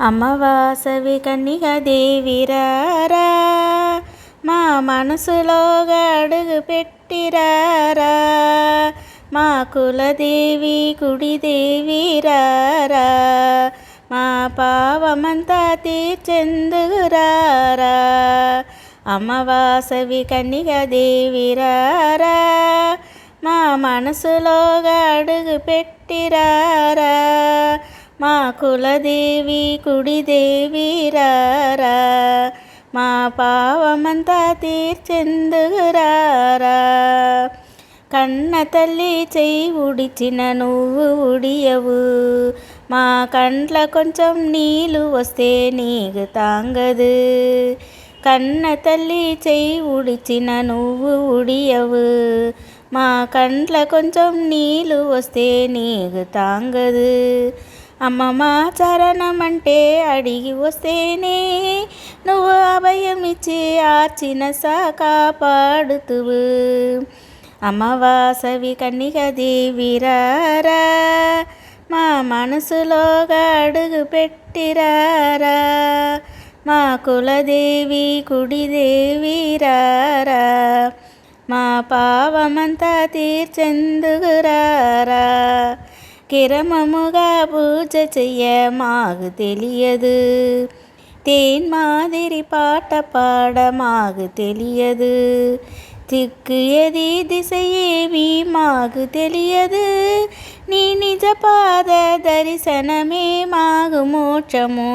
అమ్మవాసవి కన్నిక దేవిరారా మా మనసులో అడుగు పెట్టిరారా మా కులదేవి కుడిదేవిరారా మా పావమంతా తీర్చెందురారా అమ్మవాసవి కన్నిక దేవిరారా మా మనసులో అడుగు పెట్టిరారా మా కులదేవి కుడిదేవిరారా మా పావమంతా తీర్చెందురారా కన్న తల్లి చెయ్యి ఉడిచిన నువ్వు ఉడియవు. మా కంట్ల కొంచెం నీళ్ళు వస్తే నీకు తాంగదు. కన్న తల్లి చెయ్యి ఉడిచిన నువ్వు ఉడియవు. మా కంట్ల కొంచెం నీళ్ళు వస్తే నీకు తాంగదు. అమ్మ మా చరణమంటే అడిగి వస్తేనే నువ్వు అభయమిచ్చి ఆర్చిన సా కాపాడుతువు అమ్మవాసవి కన్నిక దేవిరారా మా మనసులో అడుగు పెట్టిరారా మా కులదేవి కుడిదేవిరారా మా పావమంతా తీర్చెందుకురారా కిరమముగా పూజ చెయ్య మాకు తెలియదు తేన్ మాదిరి పాట పాడ మాకు తెలియదు దిక్కు ఏది దిశ ఏమి మాకు తెలియదు నీ నిజ పాద దర్శనమే మాకు మోక్షము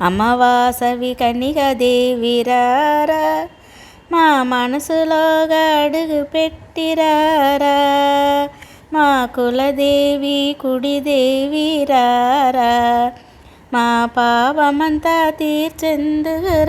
అమ్మవాసవి కన్నిక దేవిరారా మా మనసులో అడుగు పెట్టిరారా మా కులదేవి కుడిదేవి రారా. మా పాపమంతా తీర్చెందురారా.